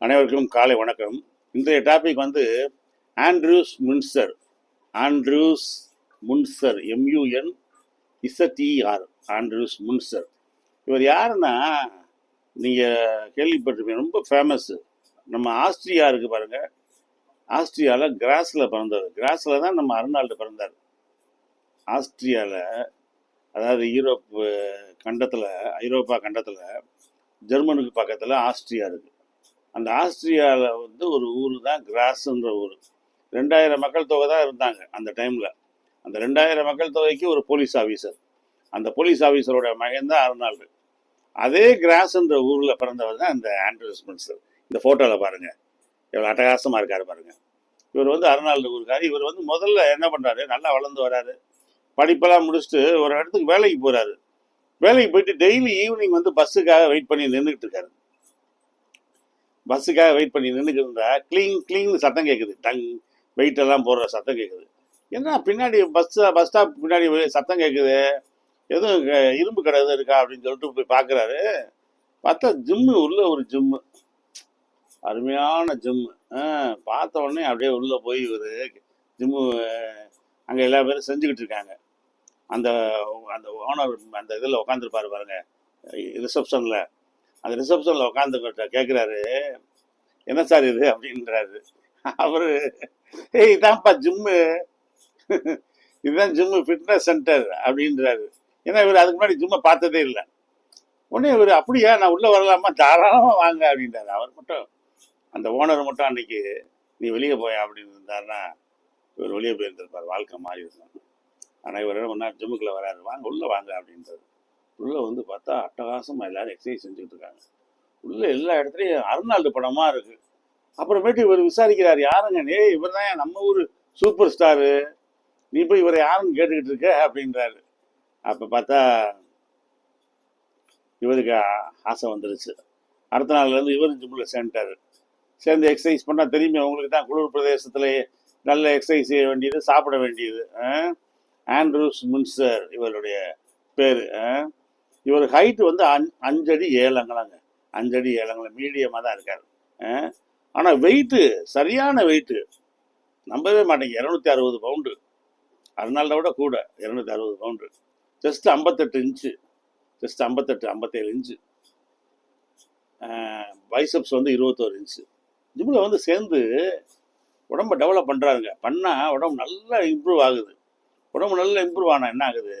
அனைவருக்கும் காலை வணக்கம். இன்றைய டாபிக் வந்து Andreas Munzer Andreas Munzer M U N Z E R Andreas Munzer இவர் யாருன்னா நீங்கள் கேள்விப்பட்டிருப்பீங்க ரொம்ப ஃபேமஸ்ஸு நம்ம ஆஸ்திரியா இருக்குது பாருங்கள் ஆஸ்திரியாவில் கிராஸில் பிறந்தார் கிராஸில் தான் நம்ம அருணால்டு பிறந்தார். ஆஸ்திரியாவில் அதாவது யூரோப்பு கண்டத்தில் ஐரோப்பா கண்டத்தில் ஜெர்மனுக்கு பக்கத்தில் ஆஸ்திரியா இருக்குது அந்த ஆஸ்திரியாவில் வந்து ஒரு ஊர் தான் கிராஸ்ன்ற ஊர். ரெண்டாயிரம் மக்கள் தொகை தான் இருந்தாங்க அந்த டைமில் அந்த ரெண்டாயிரம் மக்கள் தொகைக்கு ஒரு போலீஸ் ஆஃபீஸர் அந்த போலீஸ் ஆஃபீஸரோட மகன் தான் அருணால்டு அதே கிராஸ்ன்ற ஊரில் பிறந்தவர் தான் இந்த ஆண்ட்ரூஸ் மின்சர் இந்த ஃபோட்டோவில் பாருங்கள் எவ்வளோ அட்டகாசமாக இருக்கார் பாருங்கள் இவர் வந்து அருணாள் ஊருக்கார். இவர் வந்து முதல்ல என்ன பண்ணுறாரு நல்லா வளர்ந்து வராரு. படிப்பெல்லாம் முடிச்சுட்டு ஒரு இடத்துக்கு வேலைக்கு போகிறாரு வேலைக்கு போயிட்டு டெய்லி ஈவினிங் வந்து பஸ்ஸுக்காக வெயிட் பண்ணி நின்றுக்கிட்டு இருக்காரு. பஸ்ஸுக்காக வெயிட் பண்ணி நின்றுக்கு இருந்தா கிளீங் கிளீங்னு சத்தம் கேட்குது டங் வெயிட் எல்லாம் போடுற சத்தம் கேட்குது என்ன பின்னாடி பஸ் பஸ் ஸ்டாப் பின்னாடி சத்தம் கேட்குது எதுவும் இரும்பு கடை எதுவும் இருக்கா அப்படின்னு சொல்லிட்டு போய் பார்க்குறாரு பார்த்தா ஜிம்மு உள்ள ஒரு ஜிம்மு அருமையான ஜிம்மு பார்த்த உடனே அப்படியே உள்ளே போய் ஒரு ஜிம்மு அங்கே எல்லா பேரும் செஞ்சுக்கிட்டு இருக்காங்க. அந்த அந்த ஓனர் அந்த இதில் உட்காந்துருப்பாரு பாருங்க. ரிசப்ஷனில் அந்த ரிசப்ஷனில் உட்காந்து கேட்குறாரு என்ன சார் இது? அப்படின்றாரு. அவரு ஏய் இதான்ப்பா ஜிம்மு. இதுதான் ஜிம்மு ஃபிட்னஸ் சென்டர். அப்படின்றாரு. ஏன்னா இவர் அதுக்கு முன்னாடி ஜிம்மை பார்த்ததே இல்லை. உடனே இவர் அப்படியா நான் உள்ளே வரலாமா? தாராளமாக வாங்க. அப்படின்றாரு. அவர் மட்டும் அந்த ஓனர் மட்டும் அன்னைக்கு நீ வெளியே போய்? அப்படின்னு இருந்தாருன்னா இவர் வெளியே போயிருந்திருப்பார். வாழ்க்கை மாறி இருக்கும் ஆனால் இவர் என்ன பண்ணார்? ஜிம்முக்குள்ளே வராரு. வாங்க உள்ளே வாங்க. அப்படின்றது உள்ளே வந்து பார்த்தா அட்டகாசமாக எல்லாரும் எக்ஸசைஸ் செஞ்சுக்கிட்டு இருக்காங்க உள்ளே எல்லா இடத்துலையும் அருணால்டு படமாக இருக்குது அப்புறமேட்டு இவர் விசாரிக்கிறார் யாருங்க? நே இவர் தான் நம்ம ஊர் சூப்பர் ஸ்டாரு நீ போய் இவரை யாருன்னு கேட்டுக்கிட்டு இருக்க? அப்படின்றாரு. அப்போ பார்த்தா இவருக்கு ஆசை வந்துருச்சு. அடுத்த நாள்லேருந்து இவரும் ஜிம்மில் சேர்ந்துட்டார். சேர்ந்து எக்ஸசைஸ் பண்ணால் தெரியுமே உங்களுக்கு தான் குளிர் பிரதேசத்தில் நல்ல எக்ஸசைஸ் செய்ய வேண்டியது சாப்பிட வேண்டியது ஆண்ட்ரூஸ் முன்சர் இவருடைய பேர் இவர் ஹைட் வந்து அஞ் அஞ்சடி ஏழங்களாங்க அஞ்சடி ஏழங்கள மீடியமாக தான் இருக்கார். ஆனால் வெயிட்டு சரியான வெயிட்டு நம்பவே மாட்டேங்க. இரநூத்தி அறுபது பவுண்டு அதனால விட கூட இரநூத்தி அறுபது பவுண்டு ஜஸ்ட் ஐம்பத்தெட்டு இன்ச்சு ஜஸ்ட் ஐம்பத்தெட்டு ஐம்பத்தேழு இன்ச்சு பைசப்ஸ் வந்து இருபத்தோரு இன்ச்சு ஜிம்மில் வந்து சேர்ந்து உடம்ப டெவலப் பண்ணுறாருங்க பண்ணால் உடம்பு நல்லா இம்ப்ரூவ் ஆகுது. உடம்பு நல்லா இம்ப்ரூவ் ஆனால் என்ன ஆகுது?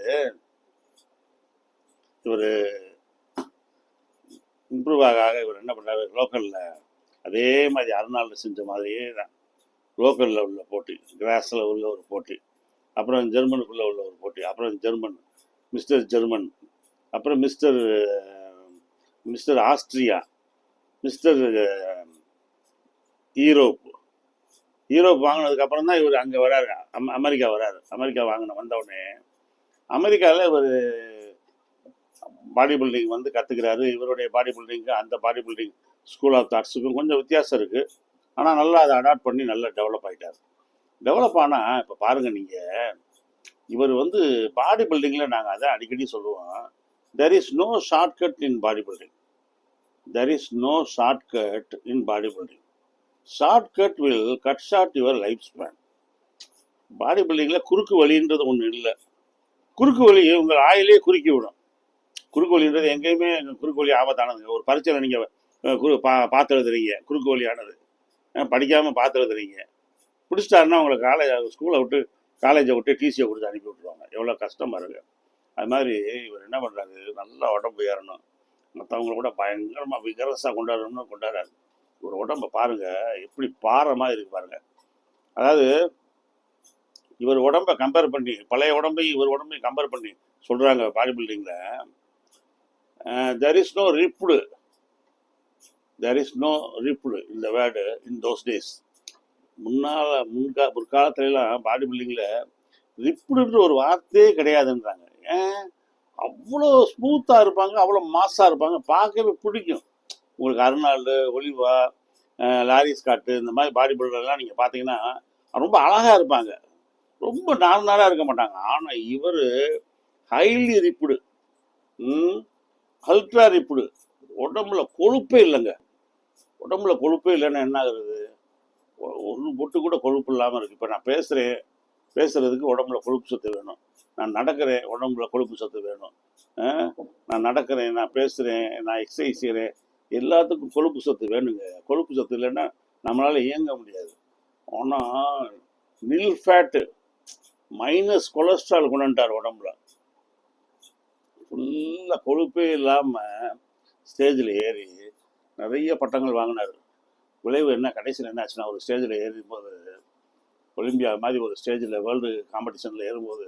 இவர் இம்ப்ரூவ் ஆக ஆக இவர் என்ன பண்ணுறாரு லோக்கலில் அதே மாதிரி அறுநாளில் செஞ்ச மாதிரியே தான். லோக்கலில் உள்ள போட்டி கிராஸில் உள்ள ஒரு போட்டி அப்புறம் ஜெர்மனுக்குள்ளே உள்ள ஒரு போட்டி அப்புறம் ஜெர்மன் மிஸ்டர் ஜெர்மன் அப்புறம் Mister Mister Austria Mister Europe. Europe வாங்கினதுக்கப்புறம் தான் இவர் அங்கே வராரு. அம் அமெரிக்கா வராரு. அமெரிக்கா வாங்கின வந்த உடனே அமெரிக்காவில் இவர் பாடி பில்டிங் வந்து கற்றுக்கிறாரு இவருடைய பாடி பில்டிங்க்கு அந்த பாடி பில்டிங் ஸ்கூல் ஆஃப் தாட்ஸுக்கும் கொஞ்சம் வித்தியாசம் இருக்குது ஆனால் நல்லா அதை அடாப்ட் பண்ணி நல்லா டெவலப் ஆகிட்டார் டெவலப் ஆனால் இப்போ பாருங்கள் நீங்கள் இவர் வந்து பாடி பில்டிங்கில் நாங்கள் அதை அடிக்கடி சொல்லுவோம். There is no shortcut in body building there is no shortcut in body building shortcut will cut short your life span body பில்டிங்கில் குறுக்கு வழின்றது ஒன்று இல்லை. குறுக்கு வழி உங்கள் ஆயிலே குறுக்கி விடும். குறுக்கோழின்றது எங்கேயுமே குறுக்கோழி ஆபத்தானதுங்க ஒரு பரீட்சையில் நீங்கள் குறு பா பார்த்து எழுதுறீங்க குறுக்கோழியானது படிக்காமல் பார்த்து எழுதுறீங்க பிடிச்சிட்டாருன்னா உங்களை காலேஜ் ஸ்கூலை விட்டு காலேஜை விட்டு டிசியை கொடுத்து அனுப்பி விட்ருவாங்க எவ்வளோ கஷ்டமாக இருக்குது அது மாதிரி இவர் என்ன பண்ணுறாரு நல்லா உடம்பு ஏறணும். மற்றவங்கள கூட பயங்கரமாக விகரசாக கொண்டாடணும்னு கொண்டாடுறாரு. ஒரு உடம்பை பாருங்கள் எப்படி பாரமாக இருக்கு பாருங்கள் அதாவது இவர் உடம்பை கம்பேர் பண்ணி பழைய உடம்பையும் இவர் உடம்பையும் கம்பேர் பண்ணி சொல்கிறாங்க பாடி பில்டிங்கில் there is no ripped there is no ripped இந்த வேர்டு இன் தோஸ் டேஸ் முன்னால் முன்கா முற்காலத்துலலாம் பாடி பில்டிங்கில் ரிப்டுன்ற ஒரு வார்த்தையே கிடையாதுன்றாங்க. ஏன்? அவ்வளோ ஸ்மூத்தாக இருப்பாங்க அவ்வளோ மாஸாக இருப்பாங்க. பார்க்கவே பிடிக்கும். உங்களுக்கு அருணால்டு ஒலிவா லாரி ஸ்காட்டு இந்த மாதிரி பாடி பில்டர்லாம் நீங்கள் பார்த்தீங்கன்னா ரொம்ப அழகாக இருப்பாங்க. ரொம்ப நார்மலாக இருக்க மாட்டாங்க. ஆனால் இவர் ஹைலி ரிப்புடு அல்ட்ரா ரிப்புடு உடம்புல கொழுப்பே இல்லைங்க. உடம்புல கொழுப்பே இல்லைன்னா என்ன ஆகுறது ஒரு பொட்டு கூட கொழுப்பு இல்லாமல் இருக்குது இப்போ நான் பேசுகிறேன் பேசுகிறதுக்கு உடம்புல கொழுப்பு சத்து வேணும். நான் நடக்கிறேன். உடம்புல கொழுப்பு சத்து வேணும். ஆ? நான் நடக்கிறேன். நான் பேசுகிறேன் நான் எக்ஸசைஸ் செய்கிறேன் எல்லாத்துக்கும் கொழுப்பு சத்து வேணுங்க. கொழுப்பு சத்து இல்லைன்னா நம்மளால் இயங்க முடியாது. ஆனால் நில் ஃபேட்டு மைனஸ் கொலஸ்ட்ரால் கொண்டுட்டார் உடம்புல. ஃபுல்லாக கொழுப்பே இல்லாமல் ஸ்டேஜில் ஏறி நிறைய பட்டங்கள் வாங்கினார். விளைவு என்ன கடைசியில் என்ன ஆச்சுன்னா ஒரு ஸ்டேஜில் ஏறும்போது ஒலிம்பியா மாதிரி ஒரு ஸ்டேஜில் வேர்ல்டு காம்படிஷனில் ஏறும்போது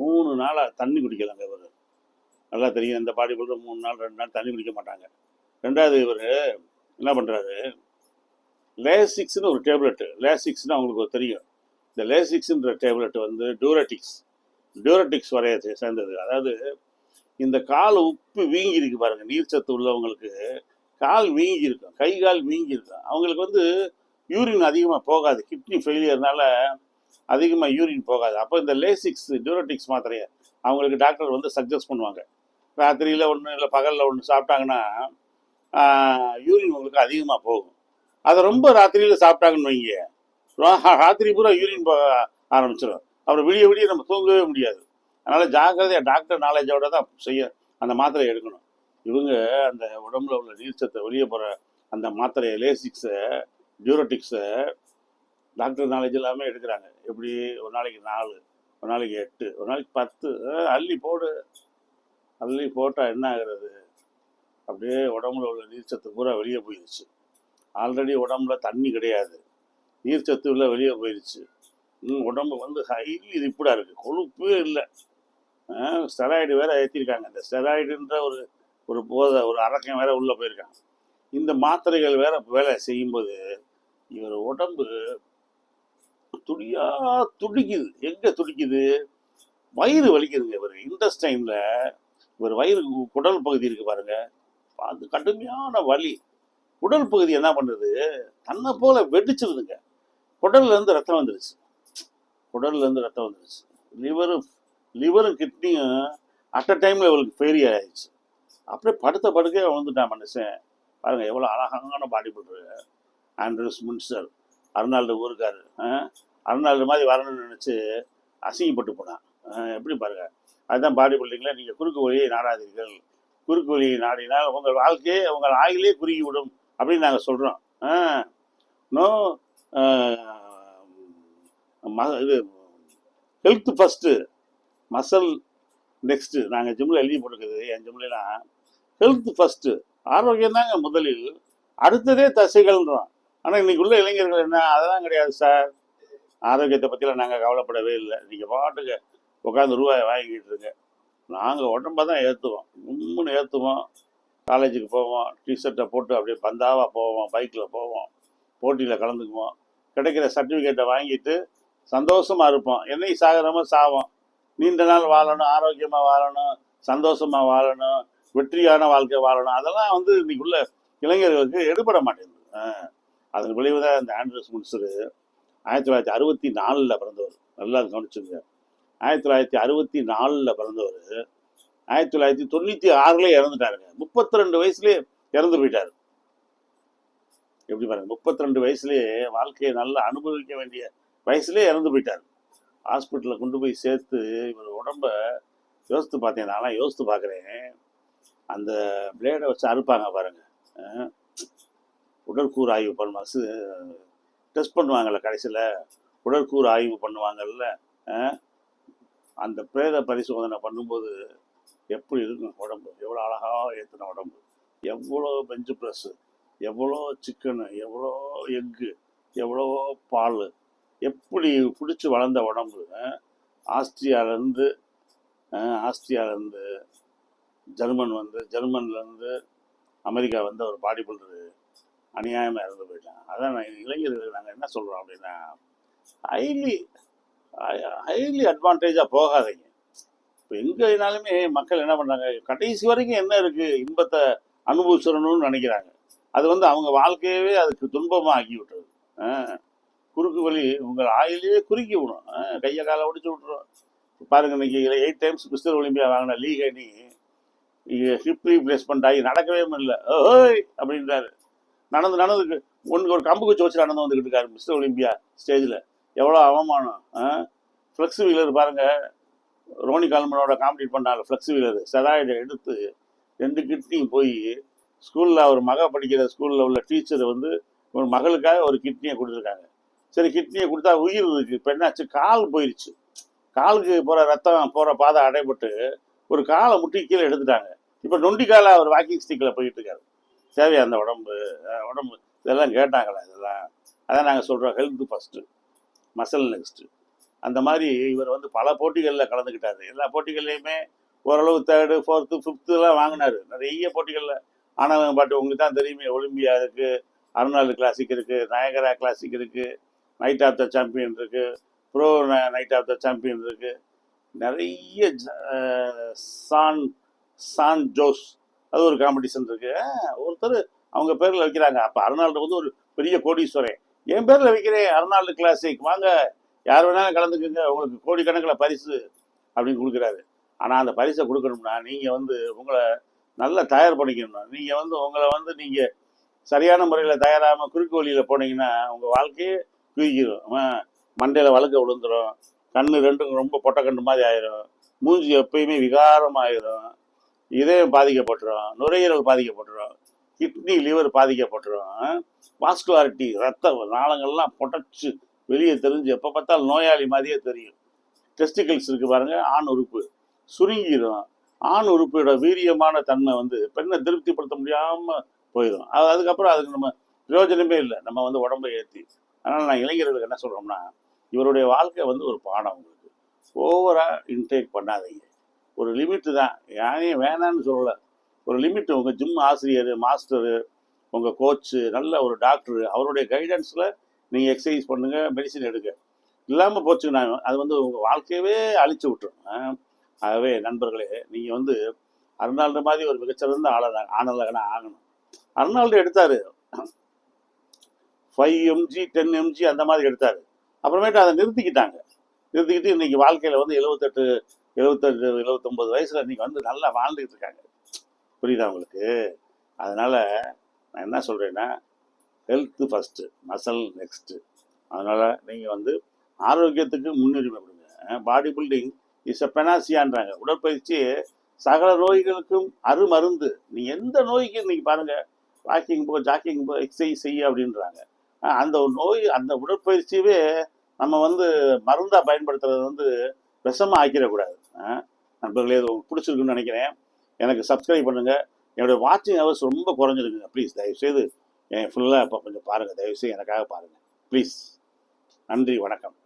மூணு நாளாக தண்ணி குடிக்கலாங்க இவர். நல்லா தெரியும் இந்த பாடி பில்டர் மூணு நாள் ரெண்டு நாள் தண்ணி குடிக்க மாட்டாங்க. ரெண்டாவது இவர் என்ன பண்ணுறாரு லேசிக்ஸ்னு ஒரு டேப்லெட்டு லேசிக்ஸ்னு அவங்களுக்கு தெரியும். இந்த லேசிக்ஸ்ன்ற டேப்லெட் வந்து டூரட்டிக்ஸ் டியூரட்டிக்ஸ் வரைய சேர்ந்தது. அதாவது இந்த கால் உப்பு வீங்கி இருக்கு பாருங்க நீர்ச்சத்து உள்ளவங்களுக்கு. கால் வீங்கி இருக்கும் கை கால் வீங்கி இருக்கும் அவங்களுக்கு வந்து யூரின் அதிகமாக போகாது. கிட்னி ஃபெயிலியர்னால அதிகமாக யூரின் போகாது. அப்போ இந்த லேசிக்ஸ் டியூரட்டிக்ஸ் மாத்திரையை அவங்களுக்கு டாக்டர் வந்து சஜஸ்ட் பண்ணுவாங்க. ராத்திரியில் ஒன்று இல்லை பகலில் ஒன்று சாப்பிட்டாங்கன்னா யூரின் உங்களுக்கு அதிகமாக போகும். அதை ரொம்ப ராத்திரியில் சாப்பிட்டாங்கன்னு வைங்க. ராத்திரி பூரா யூரின் போக ஆரம்பிச்சிடும் அப்புறம் விடிய விடிய நம்ம தூங்கவே முடியாது. அதனால் ஜாக்கிரதையாக டாக்டர் நாலேஜோட தான் செய்ய அந்த மாத்திரையை எடுக்கணும். இவங்க அந்த உடம்புல உள்ள நீர்ச்சத்தை வெளியே போகிற அந்த மாத்திரையை லேசிக்ஸை டியூரோட்டிக்ஸை டாக்டர் நாலேஜ் எல்லாமே எடுக்கிறாங்க. எப்படி? ஒரு நாளைக்கு நாலு ஒரு நாளைக்கு எட்டு ஒரு நாளைக்கு பத்து அள்ளி போடு. அள்ளி போட்டால் என்ன ஆகிறது? அப்படியே உடம்புல உள்ள நீர்ச்சத்து பூரா வெளியே போயிடுச்சு ஆல்ரெடி உடம்புல தண்ணி கிடையாது. நீர்ச்சத்து உள்ள வெளியே போயிடுச்சு உடம்பு வந்து ஹைலி ரிப்பிடாக இருக்குது கொழுப்பு இல்லை. ஸ்டெராய்டு வேற ஏற்றிருக்காங்க இந்த ஸ்டெராய்டுன்ற ஒரு ஒரு போதை ஒரு அரக்கம் வேற உள்ளே போயிருக்காங்க இந்த மாத்திரைகள் வேற வேலை செய்யும்போது இவர் உடம்பு துடியா துடிக்குது. எங்கே துடிக்குது? வயிறு வலிக்குதுங்க இவர். இன்டஸ்டைனில் இவர் வயிறு குடல் பகுதி இருக்கு பாருங்க. அது கடுமையான வலி. உடல் பகுதி என்ன பண்ணுது? தன்னை போல வெடிச்சிருதுங்க. குடல்லேருந்து ரத்தம் வந்துருச்சு. குடல்லேருந்து ரத்தம் வந்துருச்சு. லிவரும் லிவரும் கிட்னியும் அட் அ டைமில் இவளுக்கு ஃபெயிலியர் ஆயிடுச்சு. அப்படியே படுத்த படுக்கையே வந்துட்டான் மனுஷன். பாருங்கள் எவ்வளோ அழகான body builder Andreas Munzer Arnold ஊருக்காரு. Arnold மாதிரி வரணும்னு நினச்சி அசிங்கப்பட்டு போனான். எப்படி பாருங்கள் அதுதான் பாடி பில்டிங்கில் நீங்கள் குறுக்கு வழியை நாடாதீர்கள். குறுக்கு வழியை நாடினால் உங்கள் வாழ்க்கையே உங்கள் ஆயிலே குறுகி விடும் அப்படின்னு நாங்கள் சொல்கிறோம் நோ இது ஹெல்த் ஃபஸ்ட்டு மசல் நெக்ஸ்ட்டு நாங்கள் ஜிம்மில் எழுதி போட்டுருக்குது என் ஜிம்லாம் ஹெல்த் ஃபஸ்ட்டு ஆரோக்கியம் தாங்க முதலில். அடுத்ததே தசைகள்ன்றோம். ஆனால் இன்னைக்கு உள்ள இளைஞர்கள் என்ன அதெல்லாம் கிடையாது சார். ஆரோக்கியத்தை பற்றிலாம் நாங்கள் கவலைப்படவே இல்லை. நீங்கள் பாட்டுக்கு உட்காந்து ரூபாயை வாங்கிக்கிட்டு இருங்க. நாங்கள் உடம்ப தான் ஏற்றுவோம் மும்முன்னு ஏற்றுவோம் காலேஜுக்கு போவோம். டிஷர்ட்டை போட்டு அப்படியே பந்தாவாக போவோம். பைக்கில் போவோம். போட்டியில் கலந்துக்குவோம். கிடைக்கிற சர்டிஃபிகேட்டை வாங்கிட்டு சந்தோஷமாக இருப்போம். என்னைக்கு சாகிறோமோ சாவோம். நீண்ட நாள் வாழணும் ஆரோக்கியமாக வாழணும் சந்தோஷமாக வாழணும் வெற்றியான வாழ்க்கை வாழணும். அதெல்லாம் வந்து இன்னைக்கு உள்ள இளைஞர்களுக்கு எடுபட மாட்டேங்குது. ஆஹ் அதன் விளைவு தான் இந்த ஆண்ட்ரஸ் முன்சரு. ஆயிரத்தி தொள்ளாயிரத்தி அறுபத்தி நாலில் பிறந்தவர். நல்லா கவனிச்சுங்க. ஆயிரத்தி தொள்ளாயிரத்தி அறுபத்தி நாலில் பிறந்தவர். ஆயிரத்தி தொள்ளாயிரத்தி தொண்ணூற்றி ஆறுலேயே இறந்துட்டாருங்க. முப்பத்தி ரெண்டு வயசுலேயே இறந்து போயிட்டாரு. எப்படி பாருங்க முப்பத்தி ரெண்டு வயசுலேயே வாழ்க்கையை நல்லா அனுபவிக்க வேண்டிய வயசுலேயே இறந்து போயிட்டார். ஹாஸ்பிட்டலில் கொண்டு போய் சேர்த்து இவர் உடம்ப யோசித்து பார்த்தேன். நான்லாம் யோசித்து பார்க்குறேன். அந்த பிளேடை வச்சு அறுப்பாங்க பாருங்கள் உடற்கூறு ஆய்வு பண்ணுவாங்க டெஸ்ட் பண்ணுவாங்கள்ல கடைசியில். உடற்கூறு ஆய்வு பண்ணுவாங்கல்ல. அந்த பிரேத பரிசோதனை பண்ணும்போது எப்படி இருக்கும் உடம்பு? எவ்வளோ அழகாக ஏற்றின உடம்பு? எவ்வளோ பெஞ்சு ப்ரெஸ்ஸு எவ்வளோ சிக்கனு எவ்வளோ எக்கு எவ்வளோ பால் எப்படி பிடிச்சி வளர்ந்த உடம்பு? ஆஸ்திரியாவிலேருந்து ஆஸ்திரியாவிலேருந்து ஜெர்மன் வந்து ஜெர்மன்லேருந்து அமெரிக்கா வந்து ஒரு பாடி பில்டரு அநியாயமாக இறந்து போயிட்டான் அதான் நான் இளைஞர்களுக்கு நாங்கள் என்ன சொல்கிறோம் அப்படின்னா ஹைலி ஹைலி அட்வான்டேஜாக போகாதீங்க. இப்போ எங்கேனாலுமே மக்கள் என்ன பண்ணுறாங்க கடைசி வரைக்கும் என்ன இருக்குது இன்பத்தை அனுபவிச்சிடணும்னு நினைக்கிறாங்க. அது வந்து அவங்க வாழ்க்கையவே அதுக்கு துன்பமாக ஆக்கி விட்டுருது குறுக்கு வழி உங்கள் ஆயிலே குறுக்கி விடும் கையை காலை ஒடிச்சு விட்ருவோம் பாருங்க இன்னைக்கு எயிட் டைம்ஸ் மிஸ்டர் ஒலிம்பியா வாங்கின லீக் அணி ஹிப் ரீப்ளேஸ்மெண்ட் ஆகி நடக்கவே முடியல. ஓய் அப்படின்றாரு. நடந்து நடந்து ஒன்று ஒரு கம்பு குச்சி வச்சு நடந்து வந்துக்கிட்டு இருக்காரு மிஸ்டர் ஒலிம்பியா ஸ்டேஜில் எவ்வளோ அவமானம் ஃப்ளெக்ஸ் வீலர் பாருங்க ரோனி கால்மனோட காம்படிட் பண்ணாங்க ஃப்ளெக்ஸ் வீலர். செராய்டை எடுத்து ரெண்டு கிட்னியும் போய் ஸ்கூலில் அவர் மக படிக்கிற ஸ்கூலில் உள்ள டீச்சர் வந்து ஒரு மகளுக்காக ஒரு கிட்னியை கொடுத்துருக்காங்க. சரி கிட்னியை கொடுத்தா உயிர் இருக்கு. இப்போ என்னாச்சு? கால் போயிடுச்சு காலுக்கு போகிற ரத்தம் போகிற பாதை அடைபட்டு ஒரு காலை முட்டி கீழே எடுத்துட்டாங்க. இப்போ நொண்டி காலை அவர் வாக்கிங் ஸ்டிக்கில் போயிட்டு இருக்காரு தேவையா அந்த உடம்பு? உடம்பு. இதெல்லாம் கேட்டாங்களா இதெல்லாம்? அதான் நாங்கள் சொல்கிறோம் ஹெல்த் ஃபஸ்ட்டு மசல் நெக்ஸ்ட்டு அந்த மாதிரி இவர் வந்து பல போட்டிகளில் கலந்துக்கிட்டார். எல்லா போட்டிகள்லையுமே ஓரளவு தேர்டு ஃபோர்த்து ஃபிஃப்த்துலாம் வாங்கினாரு. நிறைய போட்டிகளில். ஆனால் பாட்டு உங்களுக்கு தான் தெரியுமே ஒலிம்பியா இருக்குது அருணாள் கிளாசிக் இருக்குது நயகரா கிளாசிக் இருக்குது நைட் ஆஃப் த சாம்பியன் இருக்குது pro night of the champion இருக்குது நிறைய ஜ- சான் சான் ஜோஸ் அது ஒரு காம்படிஷன் இருக்குது ஒருத்தர் அவங்க பேரில் வைக்கிறாங்க. அப்போ அருணாள்டு வந்து ஒரு பெரிய கோடீஸ்வரன். என் பேரில் வைக்கிறேன் அருணாள்டு கிளாசிக் வாங்க யார் வேணாலும் கலந்துக்குங்க. உங்களுக்கு கோடிக்கணக்கில் பரிசு அப்படின்னு கொடுக்குறாரு. ஆனால் அந்த பரிசை கொடுக்கணும்னா நீங்கள் வந்து உங்களை நல்லா தயார் பண்ணிக்கணும். நீங்கள் வந்து உங்களை வந்து நீங்கள் சரியான முறையில் தயாராகாமல் குறுக்கு வழியில் போனீங்கன்னா உங்கள் வாழ்க்கையே குயிக்கிடும் மண்டையில் வழுக்க விழுந்துடும் கண்ணு ரெண்டும் ரொம்ப பொட்டை கண்ணு மாதிரி ஆயிரும். மூஞ்சி எப்பயுமே விகாரமாயிரும். இதயம் பாதிக்கப்பட்டுரும். நுரையீரல் பாதிக்கப்பட்டுரும். Kidney liver பாதிக்கப்பட்டுரும். வாஸ்குலாரிட்டி ரத்த நாளங்கள்லாம் பொட்டச்சு வெளியே தெரிஞ்சு எப்போ பார்த்தாலும் நோயாளி மாதிரியே தெரியும். டெஸ்டிகல்ஸ் இருக்குது பாருங்க ஆண் உறுப்பு. சுருங்கிடும் ஆண் உறுப்போட வீரியமான தன்மை வந்து பெண்ணை திருப்திப்படுத்த முடியாமல் போயிடும் அது அதுக்கப்புறம் அதுக்கு நம்ம பிரயோஜனமே இல்லை. நம்ம வந்து உடம்பை ஏற்றி ஆனால் நான் இளைஞர்களுக்கு என்ன சொல்கிறோம்னா இவருடைய வாழ்க்கை வந்து ஒரு பாடம் உங்களுக்கு. ஓவராக இன்டேக் பண்ணாதீங்க. ஒரு லிமிட்டு தான். யாரையும் வேணான்னு சொல்லலை. ஒரு லிமிட்டு உங்கள் ஜிம் ஆசிரியர் மாஸ்டரு உங்கள் கோச்சு நல்ல ஒரு டாக்டர் அவருடைய கைடன்ஸில் நீங்கள் எக்ஸசைஸ் பண்ணுங்கள் மெடிசின் எடுங்க. இல்லாமல் போச்சுன்னா அது வந்து உங்கள் வாழ்க்கையவே அழிச்சு விட்டுரும். ஆகவே நண்பர்களே நீங்கள் வந்து அருணால்டு மாதிரி ஒரு மிகச்சிறந்த ஆள ஆனலகனா ஆகணும். அருணால்டு எடுத்தார். ஃபைவ் எம்ஜி டென் எம்ஜி அந்த மாதிரி எடுத்தார். அப்புறமேட்டு அதை நிறுத்திக்கிட்டாங்க. நிறுத்திக்கிட்டு இன்னைக்கு வாழ்க்கையில் வந்து எழுபத்தெட்டு எழுபத்தெட்டு எழுபத்தொம்பது வயசில் இன்றைக்கி வந்து நல்லா வாழ்ந்துக்கிட்டு இருக்காங்க. புரியுதா உங்களுக்கு? அதனால் நான் என்ன சொல்கிறேன்னா ஹெல்த்து ஃபஸ்ட்டு மசல் நெக்ஸ்ட்டு அதனால் நீங்கள் வந்து ஆரோக்கியத்துக்கு முன்னுரிமை கொடுங்க. பாடி பில்டிங் இஸ் அ பெனாசியான்றாங்க உடற்பயிற்சி சகல நோய்களுக்கும் அருமருந்து. நீங்கள் எந்த நோய்க்கு இன்றைக்கி பாருங்கள் வாக்கிங் போ ஜாக்கிங் போ எக்ஸசைஸ் செய்ய அப்படின்றாங்க. அந்த நோய் அந்த உடற்பயிற்சியவே நம்ம வந்து மருந்தாக பயன்படுத்துறது வந்து விஷமாக ஆக்கிடக்கூடாது. நண்பர்களே இது உங்களுக்கு பிடிச்சிருக்குன்னு நினைக்கிறேன். எனக்கு சப்ஸ்கிரைப் பண்ணுங்கள் என்னுடைய வாட்சிங் ஹவர்ஸ் ரொம்ப குறைஞ்சிருக்குங்க. ப்ளீஸ் தயவுசெய்து என் ஃபுல்லாக இப்போ கொஞ்சம் பாருங்கள் தயவுசெய்து எனக்காக பாருங்கள் ப்ளீஸ் நன்றி வணக்கம்.